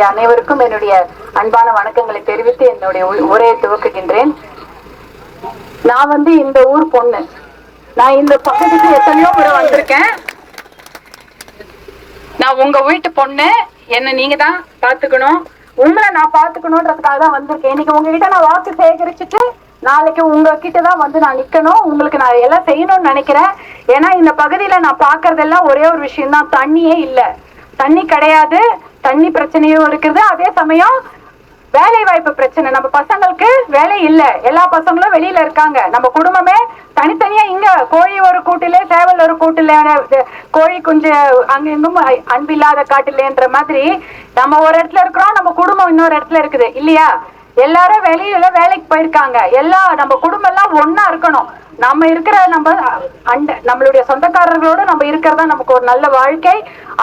இருந்து அனைவருக்கும் என்னுடைய அன்பான வணக்கங்களை தெரிவித்து என்னுடைய உரையை துவக்குகின்றேன். நான் வந்து இந்த ஊர் பொண்ணு. நான் இந்த பக்கத்துக்கு எத்தனையோ முறை வந்திருக்கேன். நான் உங்க வீட்டு பொண்ணு. என்ன நீங்க தான் பாத்துக்கணும் உங்களை நான் பாத்துக்கணும்ன்றதுக்காக தான் வந்திருக்கேன். இன்னைக்கு உங்ககிட்ட நான் வாக்கு சேகரிச்சுட்டு நாளைக்கு உங்ககிட்ட தான் வந்து நான் நிக்கணும். உங்களுக்கு நான் எல்லாம் செய்யணும்னு நினைக்கிறேன். ஏன்னா இந்த பகுதியில நான் பாக்குறதெல்லாம் ஒரே ஒரு விஷயம் தான் தண்ணியே இல்ல. தண்ணி கிடையாது. தண்ணி பிரச்சனையும் இருக்குது. அதே சமயம் வேலை வாய்ப்பு பிரச்சனை. நம்ம பசங்களுக்கு வேலை இல்ல. எல்லா பசங்களும் வெளியில இருக்காங்க. நம்ம குடும்பமே தனித்தனியா இங்க கோழி ஒரு கூட்டிலே சேவல் ஒரு கூட்டில கோழி குஞ்சு அங்க இங்கும் அன்பில்லாத காட்டிலேன்ற மாதிரி நம்ம ஒரு இடத்துல இருக்கிறோம் நம்ம குடும்பம் இன்னொரு இடத்துல இருக்குது. இல்லையா? எல்லாரும் வெளியில வேலைக்கு போயிருக்காங்க. எல்லா நம்ம குடும்பம் எல்லாம் ஒன்னா இருக்கணும். நம்ம இருக்கிற நம்ம அண்ட நம்மளுடைய சொந்தக்காரர்களோட நம்ம இருக்கிறதா நமக்கு ஒரு நல்ல வாழ்க்கை.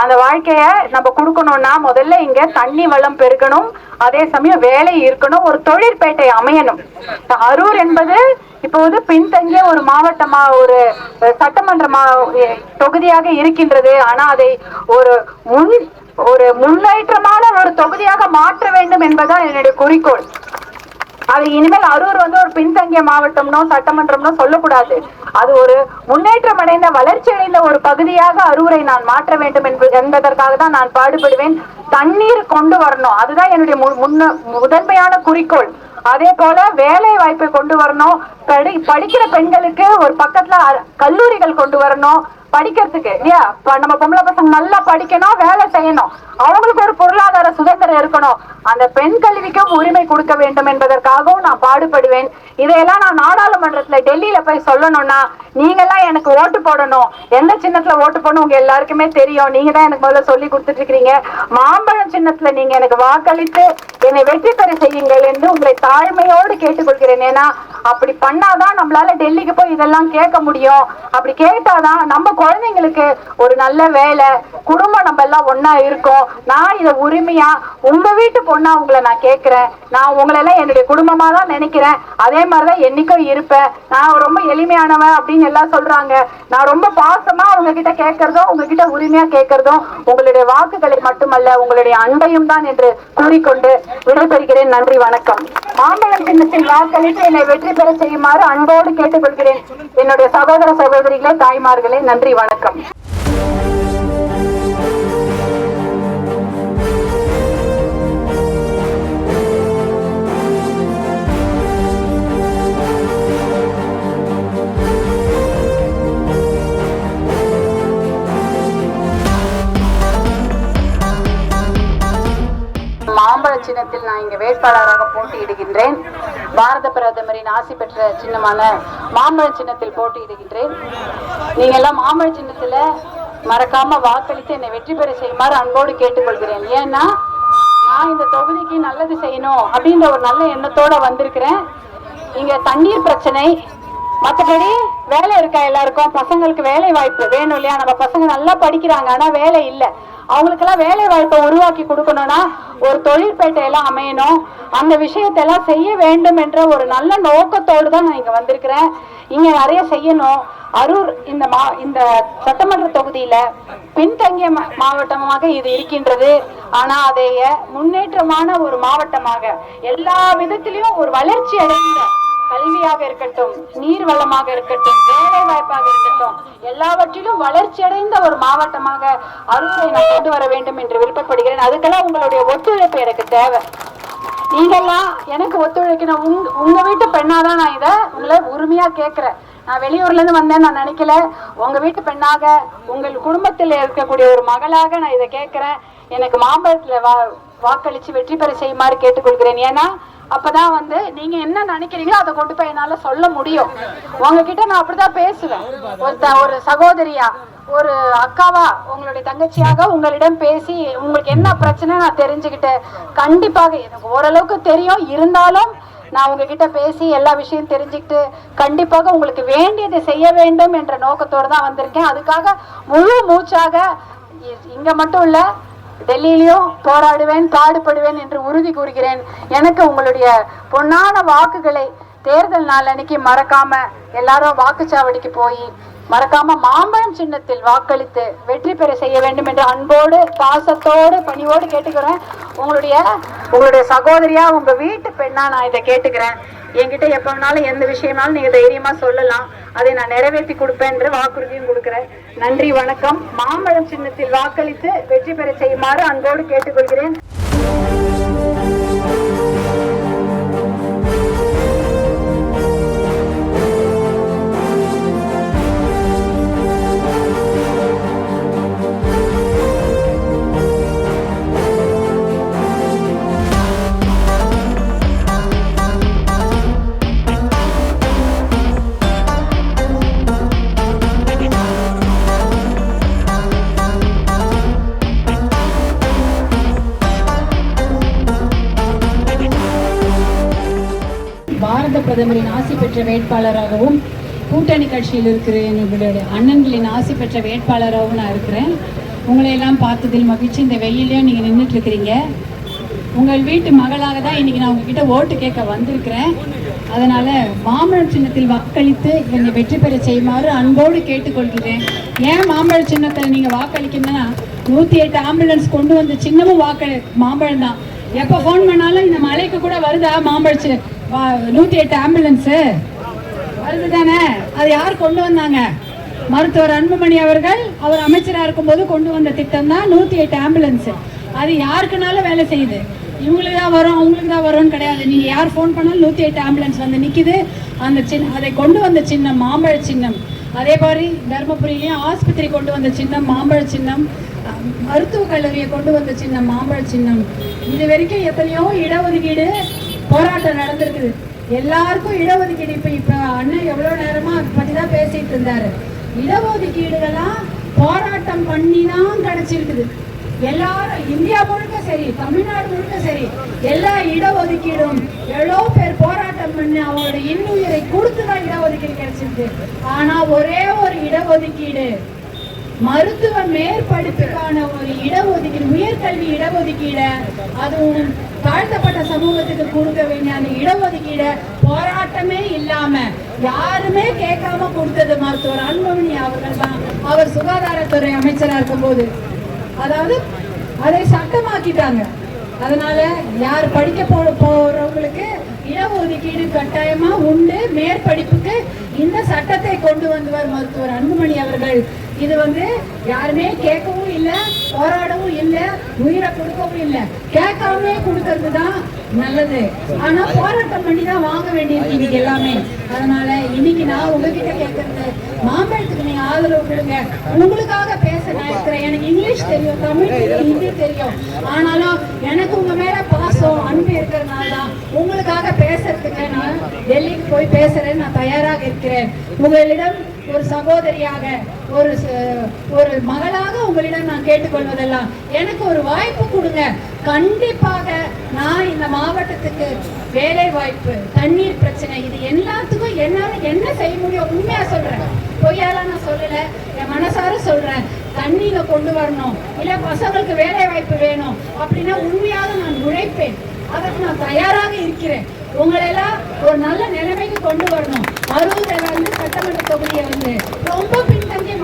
அந்த வாழ்க்கைய நம்ம கொடுக்கணும்னா முதல்ல இங்க தண்ணி வளம் பெருகணும். அதே சமயம் வேலை இருக்கணும். ஒரு தொழிற்பேட்டை அமையணும். அரூர் என்பது இப்போது பின்தங்கிய ஒரு மாவட்டமா ஒரு சட்டமன்றமா தொகுதியாக இருக்கின்றது. ஆனா அதை ஒரு முன் ஒரு முன்னேற்றமான ஒரு தொகுதியாக மாற்ற வேண்டும் என்பதுதான் என்னுடைய குறிக்கோள். அது இனிமேல் அரூர் வந்து ஒரு பின்தங்கிய மாவட்டம்னோ சட்டமன்றம்னோ சொல்லக்கூடாது. அது ஒரு முன்னேற்றம் அடைந்த வளர்ச்சி அடைந்த ஒரு பகுதியாக அரூரை நான் மாற்ற வேண்டும் என்பது என்பதற்காக தான் நான் பாடுபடுவேன். தண்ணீர் கொண்டு வரணும். அதுதான் என்னுடைய முன்ன முதன்மையான குறிக்கோள். அதே போல வேலை வாய்ப்பை கொண்டு வரணும். படி படிக்கிற பெண்களுக்கு ஒரு பக்கத்துல கல்லூரிகள் கொண்டு வரணும். படிக்கிறதுக்கு. இல்லையா? நம்ம பொம்பளை பசங்க நல்லா படிக்கணும் வேலை செய்யணும். அவங்களுக்கு ஒரு பொருளாதார சுதந்திரம் இருக்கணும். அந்த பெண் கல்விக்கும் உரிமை கொடுக்க வேண்டும் என்பதற்காகவும் நான் பாடுபடுவேன். இதையெல்லாம் நான் நாடாளுமன்றத்துல டெல்லியில போய் சொல்லணும்னா நீங்க எல்லாம் எனக்கு ஓட்டு போடணும். எந்த சின்னத்துல ஓட்டு போடணும் உங்க எல்லாருக்குமே தெரியும். நீங்க தான் எனக்கு முதல்ல சொல்லி கொடுத்துட்டு இருக்கீங்க மாம்பழம் சின்னத்துல நீங்க எனக்கு வாக்களித்து என்னை வெற்றி பெற செய்யுங்கள் என்று உங்களை தாழ்மையோடு கேட்டுக்கொள்கிறேன். ஏன்னா அப்படி பண்ணாதான் நம்மளால டெல்லிக்கு போய் இதெல்லாம் கேட்க முடியும். அப்படி கேட்டாதான் நம்ம குழந்தைங்களுக்கு ஒரு நல்ல வேலை குடும்பம் நம்ம எல்லாம் ஒன்னா இருக்கோம். நான் இதை உரிமையா உங்க வீட்டு பொண்ணா உங்களை நான் கேட்கிறேன். நான் உங்களை எல்லாம் என்னுடைய குடும்பமா தான் நினைக்கிறேன். அதே மாதிரிதான் என்னைக்கும் இருப்பேன். நான் ரொம்ப எளிமையானவன் அப்படின்னு எல்லாம் சொல்றாங்க. நான் ரொம்ப பாசமா உங்ககிட்ட கேட்கறதும் உங்ககிட்ட உரிமையா கேட்கறதும் உங்களுடைய வாக்குகளை மட்டுமல்ல உங்களுடைய அன்பையும் தான் என்று கூறிக்கொண்டு விடைபெறுகிறேன். நன்றி வணக்கம். மாம்பழம் சின்னத்தில் வாக்களித்து என்னை வெற்றி பெற செய்யுமாறு அன்போடு கேட்டுக்கொள்கிறேன். என்னுடைய சகோதர சகோதரிகளே தாய்மார்களே நன்றி வணக்கம். மாம்பழ சின்னத்தில் நான் இங்கு வேட்பாளராக போட்டியிடுகின்றேன். பாரத பிரதமரின் ஆசி பெற்ற சின்னமான மாம்பழ சின்னத்தில் போட்டியிடுகின்றேன். நீங்க எல்லாம் மாம்பழ சின்னத்துல மறக்காம வாக்களித்து என்னை வெற்றி பெற செய்யுமாறு அன்போடு கேட்டுக்கொள்கிறேன். ஏன்னா நான் இந்த தொகுதிக்கு நல்லது செய்யணும் அப்படின்ற ஒரு நல்ல எண்ணத்தோட வந்திருக்கிறேன். இங்க தண்ணீர் பிரச்சனை மற்றபடி வேலை இருக்கா எல்லாருக்கும்? பசங்களுக்கு வேலை வாய்ப்பு வேணும் இல்லையா? நம்ம பசங்க நல்லா படிக்கிறாங்க ஆனா வேலை இல்லை. அவங்களுக்கெல்லாம் வேலை வாய்ப்பை உருவாக்கி கொடுக்கணும்னா ஒரு தொழிற்பேட்டையெல்லாம் அமையணும். அந்த விஷயத்தெல்லாம் செய்ய வேண்டும் என்ற ஒரு நல்ல நோக்கத்தோடு தான் நான் இங்க வந்திருக்கிறேன். இங்க நிறைய செய்யணும். அரூர் இந்த மா இந்த சட்டமன்ற தொகுதியில பின்தங்கிய மாவட்டமாக இது இருக்கின்றது. ஆனா அதைய முன்னேற்றமான ஒரு மாவட்டமாக எல்லா விதத்திலையும் ஒரு வளர்ச்சி அடைந்த கல்வியாக இருக்கட்டும் நீர் வளமாக இருக்கட்டும் வேலை வாய்ப்பாக இருக்கட்டும் எல்லாவற்றிலும் வளர்ச்சி அடைந்த ஒரு மாவட்டமாக அரூரை நான் கொண்டு வர வேண்டும் என்று விருப்பப்படுகிறேன். அதுக்கெல்லாம் உங்களுடைய ஒத்துழைப்பு எனக்கு தேவை. நீங்கெல்லாம் எனக்கு ஒத்துழைக்கணும். உங்க உங்க வீட்டு பெண்ணாதான் நான் இதை உங்களை உரிமையா கேட்கிறேன். நான் வெளியூர்ல இருந்து வந்தேன் நான் நினைக்கல. உங்க வீட்டு பெண்ணாக உங்கள் குடும்பத்தில் இருக்கக்கூடிய ஒரு மகளாக நான் இதை கேட்கிறேன். எனக்கு மாம்பழத்துல வா வாக்களிச்சு வெற்றி பெற செய்யுமாறு கேட்டுக்கொள்கிறேன். ஏன்னா அப்பதான் வந்து நீங்க என்ன நினைக்கிறீங்களோ அதை கொண்டு போய் என்னால சொல்ல முடியும். உங்ககிட்ட நான் அப்படிதான் பேசுவேன். ஒரு ஒரு சகோதரியா ஒரு அக்காவா உங்களுடைய தங்கச்சியாக உங்களிடம் பேசி உங்களுக்கு என்ன பிரச்சனை நான் தெரிஞ்சுக்கிட்டேன் கண்டிப்பாக எனக்கு ஓரளவுக்கு தெரியும். இருந்தாலும் நான் உங்ககிட்ட பேசி எல்லா விஷயம் தெரிஞ்சுக்கிட்டு கண்டிப்பாக உங்களுக்கு வேண்டியதை செய்ய வேண்டும் என்ற நோக்கத்தோடு தான் வந்திருக்கேன். அதுக்காக முழு மூச்சாக இங்க மட்டும் இல்லை டெல்லியிலையும் போராடுவேன் பாடுபடுவேன் என்று உறுதி கூறுகிறேன். எனக்கு உங்களுடைய பொன்னான வாக்குகளை தேர்தல் நாள் அன்னைக்கு மறக்காம எல்லாரும் வாக்குச்சாவடிக்கு போய் மறக்காம மாம்பழம் சின்னத்தில் வாக்களித்து வெற்றி பெற செய்ய வேண்டும் என்று அன்போடு பாசத்தோடு பணிவோடு கேட்டுக்கிறேன். உங்களுடைய உங்களுடைய சகோதரியா உங்க வீட்டு பெண்ணா நான் இதை கேட்டுக்கிறேன். என்கிட்ட எப்ப வேணாலும் எந்த விஷயம்னாலும் நீங்க தைரியமா சொல்லலாம். அதை நான் நிறைவேற்றி கொடுப்பேன் என்று வாக்குறுதியும் கொடுக்கிறேன். நன்றி வணக்கம். மாம்பழம் சின்னத்தில் வாக்களித்து வெற்றி பெற செய்யுமாறு அன்போடு கேட்டுக்கொள்கிறேன். பிரதமரின் ஆசி பெற்ற வேட்பாளராகவும் கூட்டணி கட்சியில் இருக்கிற எங்களுடைய அண்ணன்களின் ஆசி பெற்ற வேட்பாளராகவும் நான் இருக்கிறேன். உங்களையெல்லாம் பார்த்ததில் மகிழ்ச்சி. இந்த வெயிலையும் நீங்கள் நின்றுட்டு இருக்கிறீங்க உங்கள் வீட்டு மகளாக தான் இன்னைக்கு நான் உங்ககிட்ட ஓட்டு கேட்க வந்திருக்கிறேன். அதனால மாம்பழம் சின்னத்தில் வாக்களித்து என்னை வெற்றி பெற செய்யுமாறு அன்போடு கேட்டுக்கொள்கிறேன். ஏன் மாம்பழ சின்னத்தில் நீங்கள் வாக்களிக்கணும்னா நூற்றி எட்டு ஆம்புலன்ஸ் கொண்டு வந்த சின்னமும் வாக்களி மாம்பழம் தான் எப்போ ஃபோன் பண்ணாலும் இந்த மலைக்கு கூட வருதா மாம்பழச்சு நூற்றி எட்டு ஆம்புலன்ஸு வருது தானே அது யார் கொண்டு வந்தாங்க? மருத்துவர் அன்புமணி அவர்கள் அவர் அமைச்சராக இருக்கும்போது கொண்டு வந்த திட்டம் தான் நூற்றி எட்டு ஆம்புலன்ஸு அது யாருக்குனாலும் வேலை செய்யுது. இவங்களுக்கு தான் வரும் அவங்களுக்கு தான் வரும்னு கிடையாது. நீங்கள் யார் ஃபோன் பண்ணாலும் நூற்றி எட்டு ஆம்புலன்ஸ் வந்து நிற்கிது அந்த சின்ன அதை கொண்டு வந்த சின்னம் மாம்பழ சின்னம். அதே மாதிரி தருமபுரியிலையும் ஆஸ்பத்திரி கொண்டு வந்த சின்னம் மாம்பழ சின்னம். மருத்துவக் கல்லூரியை கொண்டு வந்த சின்னம் மாம்பழ சின்னம். இது வரைக்கும் எத்தனையோ இடஒதுக்கீடு போராட்டம் நடந்திருக்குது. எல்லாருக்கும் இடஒதுக்கீடு. இப்ப இப்ப அண்ணன் எவ்வளவு நேரமா அதை பற்றி தான் பேசிட்டு இருந்தாரு. இடஒதுக்கீடுகள்லாம் போராட்டம் பண்ணி தான் கிடைச்சிருக்குது. எல்லாரும் இந்தியா முழுக்க சரி தமிழ்நாடு முழுக்க சரி எல்லா இடஒதுக்கீடும் எவ்வளோ பேர் போராட்டம் பண்ணி அவங்களோட இன்னுயிரை கொடுத்து தான் இடஒதுக்கீடு கிடைச்சிருக்கு. ஆனா ஒரே ஒரு இடஒதுக்கீடு மருத்துவ மேற்படிப்புக்கான ஒரு இடஒதுக்கீடு உயர்கல்வி இடஒதுக்கீட அதுவும் தாழ்த்தப்பட்ட சமூகத்துக்கு கொடுக்க வேண்டிய அந்த இடஒதுக்கீடு போராட்டமே இல்லாம யாருமே கேட்காம கொடுத்தது மருத்துவர் அன்புமணி அவர்கள் தான். அவர் சுகாதாரத்துறை அமைச்சரா இருக்கும் போது அதாவது அதை சட்டமாக்கிட்டாங்க. அதனால யார் படிக்க போ போறவங்களுக்கு இடஒதுக்கீடு கட்டாயமா உண்டு. மேற்படிப்புக்கு இந்த சட்டத்தை கொண்டு வந்தவர் மருத்துவர் அன்புமணி அவர்கள். இது வந்து யாருமே கேட்கவும் இல்லை கொடுக்கவும் இல்லை உயிரை கொடுக்கவும் இல்லை. கேட்காமலே கொடுக்கறது தான் நல்லது. ஆனா போராட்டம் பண்ணி தான் வாங்க வேண்டியிருக்கு இன்னைக்கு எல்லாமே. அதனால இன்னைக்கு நான் உங்ககிட்ட கேட்கறது மாம்பழத்துக்கு நீங்க ஆதரவு கொடுங்க. உங்களுக்காக பேச நான் இருக்கிறேன். எனக்கு இங்கிலீஷ் தெரியும் தமிழ் தெரியும் ஹிந்தி தெரியும். ஆனாலும் எனக்கு உங்க மேல பாசம் அன்பு இருக்கிறதுனால தான் உங்களுக்காக பேசுறதுக்கு நான் டெல்லிக்கு போய் பேசுறேன்னு நான் தயாராக இருக்கிறேன். உங்களிடம் ஒரு சகோதரியாக ஒரு ச- ஒரு மகளாக உங்களிடம் நான் கேட்டுக்கொள்வதெல்லாம் எனக்கு ஒரு வாய்ப்பு கொடுங்க. கண்டிப்பாக நான் இந்த மாவட்டத்துக்கு வேலை வாய்ப்பு தண்ணீர் பிரச்சனை இது எல்லாத்துக்கும் என்னால் என்ன செய்ய முடியும்? உண்மையா சொல்றேன். பொய்யால நான் சொல்லல. என் மனசார சொல்றேன். தண்ணீரை கொண்டு வரணும். இல்ல பசங்களுக்கு வேலை வாய்ப்பு வேணும். அப்படின்னா உண்மையாக நான் உழைப்பேன். அதற்கு நான் தயாராக இருக்கிறேன். உங்களை எல்லாம் ஒரு நல்ல நிலைமைக்கு கொண்டு வரணும். அறுபதுல வந்து சட்டமன்ற தொகுதியை வந்து ரொம்ப பின்தங்கிய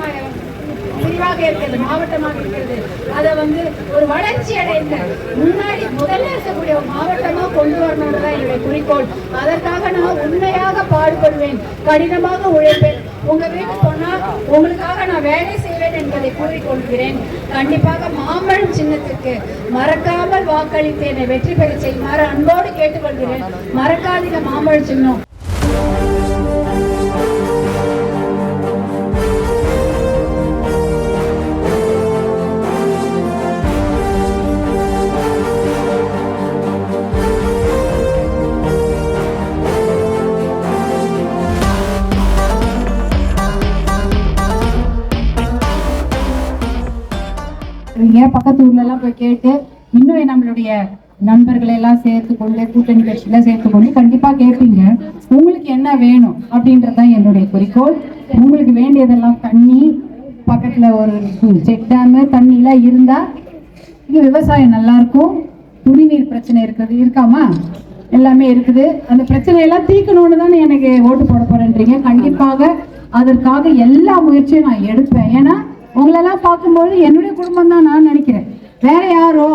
விரிவாக இருக்கிறது மாவட்டமாக இருக்கிறது. அதை வந்து ஒரு வளர்ச்சி அடைந்த முன்னாடி முதல்ல இருக்கக்கூடிய ஒரு மாவட்டமா கொண்டு வரணும்ன்றதான் என்னுடைய குறிக்கோள். அதற்காக நான் உண்மையாக பாடுபடுவேன். கடினமாக உழைப்பேன். உங்க வீட்டு போனா உங்களுக்காக நான் வேலை செய்வேன் என்பதை கூறிக்கொள்கிறேன். கண்டிப்பாக மாம்பழம் சின்னத்துக்கு மறக்காமல் வாக்களித்து என்னை வெற்றி பெற செய்யுமாறு அன்போடு கேட்டுக்கொள்கிறேன். மறக்காதீங்க மாம்பழம் சின்னம். நிறைய பக்கத்து ஊர்ல எல்லாம் போய் கேட்டு இன்னும் நம்மளுடைய நண்பர்களை எல்லாம் சேர்த்து கொண்டு கூட்டணி கட்சியில சேர்த்து கொண்டு கண்டிப்பா கேட்பீங்க உங்களுக்கு என்ன வேணும் அப்படின்றதுதான் என்னுடைய குறிக்கோள். உங்களுக்கு வேண்டியதெல்லாம் தண்ணி பக்கத்துல ஒரு செக் டேம் தண்ணி எல்லாம் இருந்தா இங்க விவசாயம் நல்லா இருக்கும் குடிநீர் பிரச்சனை இருக்குது இருக்காமா? எல்லாமே இருக்குது. அந்த பிரச்சனையெல்லாம் தீக்கணும்னு தானே எனக்கு ஓட்டு போட போறேன்றீங்க. கண்டிப்பாக அதற்காக எல்லா முயற்சியும் நான் எடுப்பேன். ஏன்னா உங்களெல்லாம் பார்க்கும்போது என்னுடைய குடும்பம் தான் நான் நினைக்கிறேன். வேற யாரோ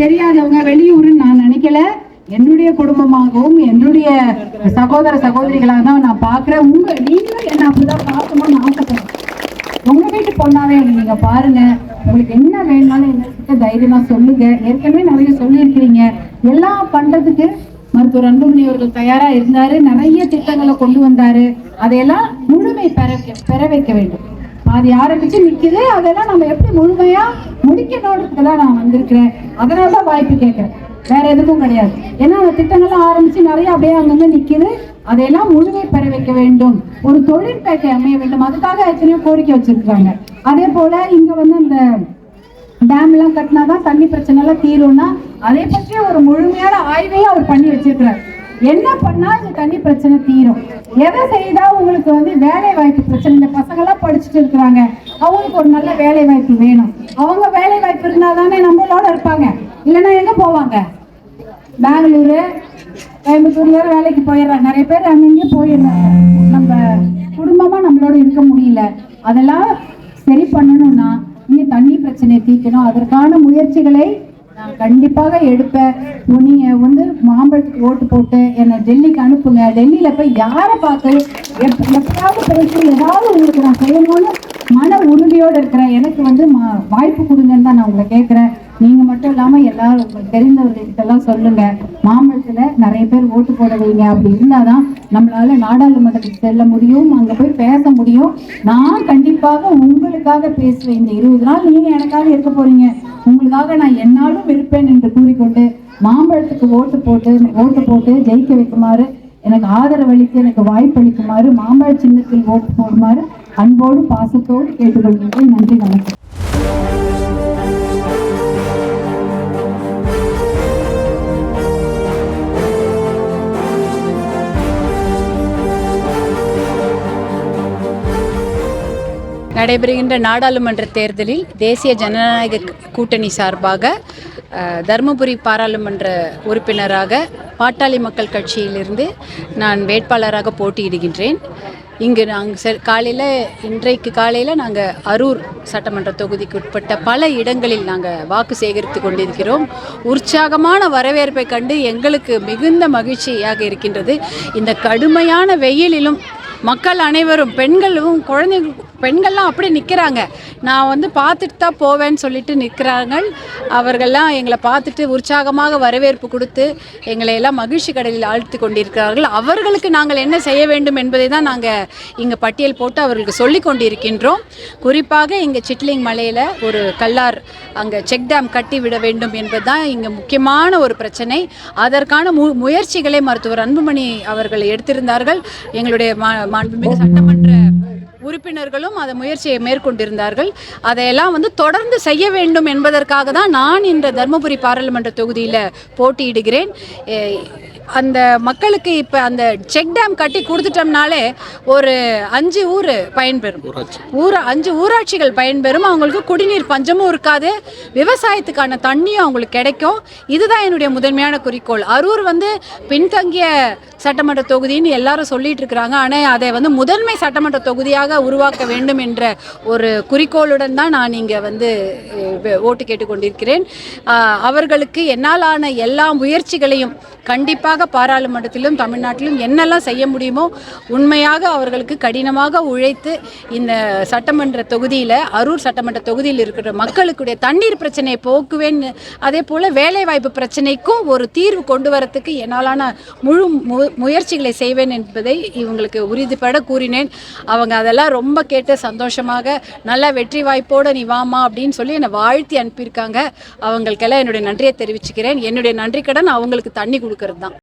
தெரியாதவங்க வெளியூருன்னு நான் நினைக்கல. என்னுடைய குடும்பமாகவும் என்னுடைய சகோதர சகோதரிகளாக தான் நான் பார்க்குறேன். உங்க நீங்களும் என்ன அப்படிதான் பார்க்கணும்னு ஆசைப்படுறேன் உங்க வீட்டு பொண்ணாவே நீங்க பாருங்க. உங்களுக்கு என்ன வேணும்னாலும் என்ன தைரியமா சொல்லுங்க. ஏற்கனவே நிறைய சொல்லியிருக்கிறீங்க. எல்லாம் பண்றதுக்கு மருத்துவர் அன்புமணி அவர்கள் தயாரா இருந்தாரு. நிறைய திட்டங்களை கொண்டு வந்தாரு. அதையெல்லாம் முழுமை பெற பெற வைக்க வேண்டும். அது ஆரம்பிச்சு நிக்குது. அதெல்லாம் நம்ம எப்படி முழுமையா முடிக்கணுன்றதுக்கு தான் நான் வந்திருக்கிறேன். அதனால தான் வாய்ப்பு கேட்கறேன். வேற எதுக்கும் கிடையாது. ஏன்னா அந்த திட்டங்கள்லாம் ஆரம்பிச்சு நிறைய அப்படியே அங்கங்க நிக்குது. அதையெல்லாம் முழுமை பெற வைக்க வேண்டும். ஒரு தொழிற்பேட்டை அமைய வேண்டும். அதுக்காக எத்தனையோ கோரிக்கை வச்சிருக்காங்க அதே போல இங்க வந்து அந்த டேம் எல்லாம் கட்டினாதான் தண்ணி பிரச்சனை எல்லாம் தீரும்னா அதை பற்றிய ஒரு முழுமையான ஆய்வையும் அவர் பண்ணி வச்சிருக்கிறார். என்ன பண்ணா இந்த தண்ணி பிரச்சனை தீரும்? எதை செய்தா உங்களுக்கு வந்து வேலை வாய்ப்பு பிரச்சனை? இந்த பசங்க எல்லாம் படிச்சுட்டு இருக்கிறாங்க. அவங்களுக்கு ஒரு நல்ல வேலை வாய்ப்பு வேணும். அவங்க வேலை வாய்ப்பு இருந்தா தானே நம்மளோட இருப்பாங்க. இல்லைன்னா எங்க போவாங்க? பெங்களூரு கோயம்புத்தூர்ல வேலைக்கு போயிடுறாங்க. நிறைய பேர் அங்கங்கே போயிடுறாங்க. நம்ம குடும்பமா நம்மளோட இருக்க முடியல. அதெல்லாம் சரி பண்ணணும்னா நீ தண்ணி பிரச்சனையை தீர்க்கணும். அதற்கான முயற்சிகளை நான் கண்டிப்பாக எடுப்பேன். நீங்க வந்து மாம்பழத்துக்கு ஓட்டு போட்டு என்னை டெல்லிக்கு அனுப்புங்க. டெல்லியில போய் யாரை பார்த்து எப் எப்பயாவது பேசி ஏதாவது உங்களுக்கு நான் செய்யணும்னு மன உறுதியோடு இருக்கிறேன். எனக்கு வந்து மா- வாய்ப்பு கொடுங்கன்னு தான் நான் உங்களை கேட்குறேன். நீங்க மட்டும் இல்லாம எல்லாரும் உங்களுக்கு தெரிந்தவர்கள்கிட்ட எல்லாம் சொல்லுங்க. மாம்பழத்துல நிறைய பேர் ஓட்டு போட வைங்க அப்படி இருந்தாதான் நம்மளால நாடாளுமன்றத்துக்கு செல்ல முடியும் அங்க போய் பேச முடியும். நான் கண்டிப்பாக உங்களுக்காக பேசுவேன். இந்த இருபது நாள் நீங்க எனக்காக இருக்க போறீங்க. உங்களுக்காக நான் என்னாலும் இருப்பேன் என்று கூறிக்கொண்டு மாம்பழத்துக்கு ஓட்டு போட்டு ஓட்டு போட்டு ஜெயிக்க வைக்குமாறு எனக்கு ஆதரவளித்து எனக்கு வாய்ப்பளிக்குமாறு மாம்பழ சின்னத்தில் ஓட்டு போடுமாறு அன்போடு பாசத்தோடு கேட்டுக்கொள்கிறேன் நன்றி வணக்கம். நடைபெறுகின்ற நாடாளுமன்ற தேர்தலில் தேசிய ஜனநாயக கூட்டணி சார்பாக தருமபுரி பாராளுமன்ற உறுப்பினராக பாட்டாளி மக்கள் கட்சியிலிருந்து நான் வேட்பாளராக போட்டியிடுகின்றேன். இங்கு நாங்கள் செ காலையில் இன்றைக்கு காலையில் நாங்கள் அரூர் சட்டமன்ற தொகுதிக்கு உட்பட்ட பல இடங்களில் நாங்கள் வாக்கு சேகரித்து கொண்டிருக்கிறோம். உற்சாகமான வரவேற்பை கண்டு எங்களுக்கு மிகுந்த மகிழ்ச்சியாக இருக்கின்றது. இந்த கடுமையான வெயிலிலும் மக்கள் அனைவரும் பெண்களும் குழந்தைங்க பெண்கள்லாம் அப்படி நிற்கிறாங்க நான் வந்து பார்த்துட்டு தான் போவேன்னு சொல்லிட்டு நிற்கிறாங்க அவர்கள்லாம் எங்களை பார்த்துட்டு உற்சாகமாக வரவேற்பு கொடுத்து எங்களை எல்லாம் மகிழ்ச்சி கடலில் ஆழ்த்தி கொண்டிருக்கிறார்கள். அவர்களுக்கு நாங்கள் என்ன செய்ய வேண்டும் என்பதை தான் நாங்கள் இங்கே பட்டியல் போட்டு அவர்களுக்கு சொல்லி கொண்டிருக்கின்றோம். குறிப்பாக இங்கே சிட்லிங் மலையில் ஒரு கல்லார் அங்கே செக் டேம் கட்டி விட வேண்டும் என்பது தான் இங்கே முக்கியமான ஒரு பிரச்சனை. அதற்கான மு முயற்சிகளை மருத்துவர் அன்புமணி அவர்கள் எடுத்திருந்தார்கள். எங்களுடைய ம மாண்புமிகு சட்டமன்ற உறுப்பினர்களும் அதை முயற்சியை மேற்கொண்டிருந்தார்கள். அதையெல்லாம் வந்து தொடர்ந்து செய்ய வேண்டும் என்பதற்காக தான் நான் இந்த தருமபுரி பாராளுமன்ற தொகுதியில் போட்டியிடுகிறேன். அந்த மக்களுக்கு இப்போ அந்த செக் டேம் கட்டி கொடுத்துட்டோம்னாலே ஒரு அஞ்சு ஊர் பயன்பெறும். ஊரா அஞ்சு ஊராட்சிகள் பயன்பெறும். அவங்களுக்கு குடிநீர் பஞ்சமும் இருக்காது. விவசாயத்துக்கான தண்ணியும் அவங்களுக்கு கிடைக்கும். இதுதான் என்னுடைய முதன்மையான குறிக்கோள். அரூர் வந்து பின்தங்கிய சட்டமன்ற தொகுதின்னு எல்லாரும் சொல்லிட்டு இருக்கிறாங்க. ஆனால் அதை வந்து முதன்மை சட்டமன்ற தொகுதியாக உருவாக்க வேண்டும் என்ற ஒரு குறிக்கோளுடன் தான் நான் இங்கே வந்து ஓட்டு கேட்டுக்கொண்டிருக்கிறேன். அவர்களுக்கு என்னாலான எல்லா முயற்சிகளையும் கண்டிப்பாக பாராளுமன்றத்திலும் தமிழ்நாட்டிலும் என்னெல்லாம் செய்ய முடியுமோ உண்மையாக அவர்களுக்கு கடினமாக உழைத்து இந்த சட்டமன்ற தொகுதியில் அரூர் சட்டமன்ற தொகுதியில் இருக்கிற மக்களுக்குடைய தண்ணீர் பிரச்சனையை போக்குவேன் அதே போல் வேலைவாய்ப்பு பிரச்சனைக்கும் ஒரு தீர்வு கொண்டு வரத்துக்கு என்னாலான முழு மு- முயற்சிகளை செய்வேன் என்பதை இவங்களுக்கு உறுதிப்பட கூறினேன். அவங்க அதெல்லாம் ரொம்ப கேட்டு சந்தோஷமாக நல்ல வெற்றி வாய்ப்போடு நீ வாமா அப்படின்னு சொல்லி என்னை வாழ்த்தி அனுப்பியிருக்காங்க. அவங்களுக்கெல்லாம் என்னுடைய நன்றியை தெரிவிச்சுக்கிறேன். என்னுடைய நன்றி கடன் அவங்களுக்கு தண்ணி கொடுக்கறது தான்